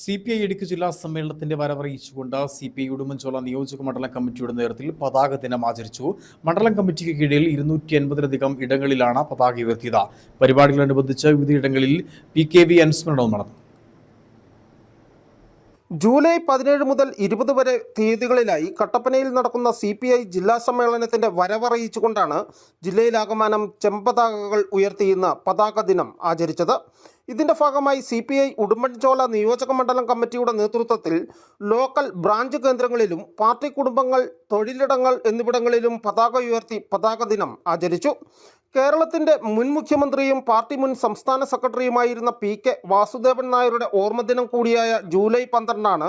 C P I Idukki ജില്ലാ സമ്മേളനത്തിന്റെ വരവറിയിച്ചുകൊണ്ട് സി പി ഐ ഉടുമ്പൻചോല നിയോജക മണ്ഡലം കമ്മിറ്റിയുടെ നേതൃത്വത്തിൽ പതാക ദിനം ആചരിച്ചു. മണ്ഡലം കമ്മിറ്റിക്ക് കീഴിൽ ഇരുന്നൂറ്റി അൻപതിലധികം ഇടങ്ങളിലാണ് പതാക ഉയർത്തിയത്. പരിപാടികളനുബന്ധിച്ച് വിവിധയിടങ്ങളിൽ പി കെ വി അനുസ്മരണവും നടന്നു. ജൂലൈ പതിനേഴ് മുതൽ ഇരുപത് വരെ തീയതികളിലായി കട്ടപ്പനയിൽ നടക്കുന്ന സി പി ഐ ജില്ലാ സമ്മേളനത്തിന്റെ വരവറിയിച്ചുകൊണ്ടാണ് ജില്ലയിലാകമാനം ചെമ്പതാകകൾ ഉയർത്തിയുന്ന പതാക ദിനം ആചരിച്ചത്. ഇതിന്റെ ഭാഗമായി സി പി ഐ ഉടുമ്പൻചോല നിയോജക മണ്ഡലം കമ്മിറ്റിയുടെ നേതൃത്വത്തിൽ ലോക്കൽ ബ്രാഞ്ച് കേന്ദ്രങ്ങളിലും പാർട്ടി കുടുംബങ്ങൾ തൊഴിലിടങ്ങൾ എന്നിവിടങ്ങളിലും പതാക ഉയർത്തി പതാക ദിനം ആചരിച്ചു. കേരളത്തിന്റെ മുൻ മുഖ്യമന്ത്രിയും പാർട്ടി മുൻ സംസ്ഥാന സെക്രട്ടറിയുമായിരുന്ന പി കെ വാസുദേവൻ നായരുടെ ഓർമ്മദിനം കൂടിയായ ജൂലൈ പന്ത്രണ്ടാണ്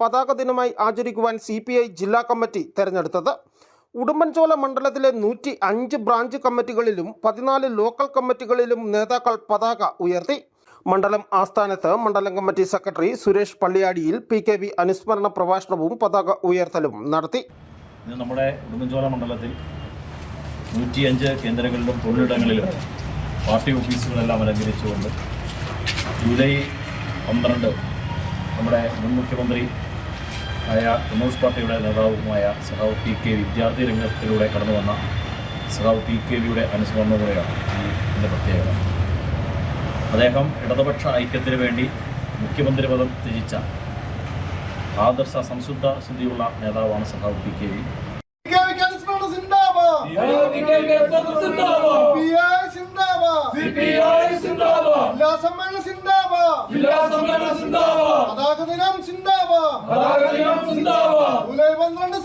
പതാക ദിനമായി ആചരിക്കുവാൻ സി പി ഐ ജില്ലാ കമ്മിറ്റി തെരഞ്ഞെടുത്തത്. ഉടുമ്പൻചോല മണ്ഡലത്തിലെ നൂറ്റി അഞ്ച് ബ്രാഞ്ച് കമ്മിറ്റികളിലും പതിനാല് ലോക്കൽ കമ്മിറ്റികളിലും നേതാക്കൾ പതാക ഉയർത്തി. മണ്ഡലം ആസ്ഥാനത്ത് മണ്ഡലം കമ്മിറ്റി സെക്രട്ടറി സുരേഷ് പള്ളിയാടിയിൽ പി കെ വി അനുസ്മരണ പ്രഭാഷണവും പതാക ഉയർത്തലും നടത്തി. നമ്മുടെ ഉടുമ്പൻചോല മണ്ഡലത്തിൽ നൂറ്റിയഞ്ച് കേന്ദ്രങ്ങളിലും തൊഴിലിടങ്ങളിലും പാർട്ടി ഓഫീസുകളെല്ലാം അലങ്കരിച്ചുകൊണ്ട് ജൂലൈ പന്ത്രണ്ട് നമ്മുടെ മുൻ മുഖ്യമന്ത്രി ആയ കമ്മ്യൂണിസ്റ്റ് പാർട്ടിയുടെ നേതാവുമായ സഹാവ് പി കെ വിദ്യാർത്ഥി രംഗത്തിലൂടെ കടന്നു വന്ന സഹാവ് പി കെ വിയുടെ അനുസ്മരണമുറയാണ് ഈ ഇതിന്റെ പ്രത്യേകത. അദ്ദേഹം ഇടതുപക്ഷ ഐക്യത്തിന് വേണ്ടി മുഖ്യമന്ത്രി പദം ത്യജിച്ച ആദർശ സംശുദ്ധ സ്ഥിതിയുള്ള നേതാവാണ് സഹാവ് പി കെ വി. സിന്ദാബാദ്. ജില്ലാ സമ്മേളന സിന്ദാബാദ്. പതാക ദിനം സിന്ദാബാദ്. ജൂലൈ പന്ത്രണ്ട്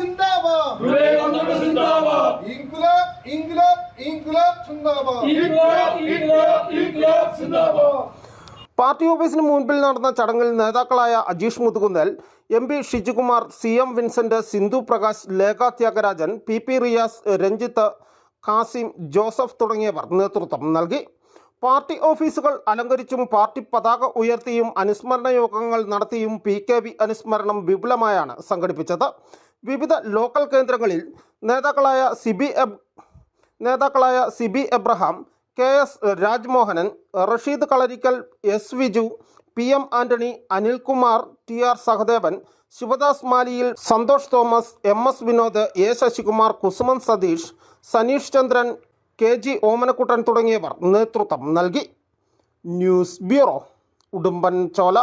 സിന്ദാബാദ്. ഇൻകുലാബ് ഇൻകുലാബ് ഇൻകുലാബ് സിന്ദാബാദ്. പാർട്ടി ഓഫീസിന് മുൻപിൽ നടന്ന ചടങ്ങിൽ നേതാക്കളായ Ajeesh Muthukunnal M P Shijukumar C M Vincent Sindhu Prakash Lekha Thyagarajan P P Riyas Ranjith Kasim Joseph തുടങ്ങിയവർ നേതൃത്വം നൽകി. പാർട്ടി ഓഫീസുകൾ അലങ്കരിച്ചും പാർട്ടി പതാക ഉയർത്തിയും അനുസ്മരണ യോഗങ്ങൾ നടത്തിയും പി കെ വി അനുസ്മരണം വിപുലമായാണ് സംഘടിപ്പിച്ചത്. വിവിധ ലോക്കൽ കേന്ദ്രങ്ങളിൽ നേതാക്കളായ സിബി നേതാക്കളായ Siby Abraham K S Rajmohanan Rasheed Kalarikkal S Viju P M Antony Anilkumar T R Sahadevan Sivadas Maliyil Santhosh Thomas M S Vinod A Sasikumar Kusuman Satheesh Saneesh Chandran K G Omanakuttan തുടങ്ങിയവർ നേതൃത്വം നൽകി. News bureau ഉടുമ്പൻ ചോല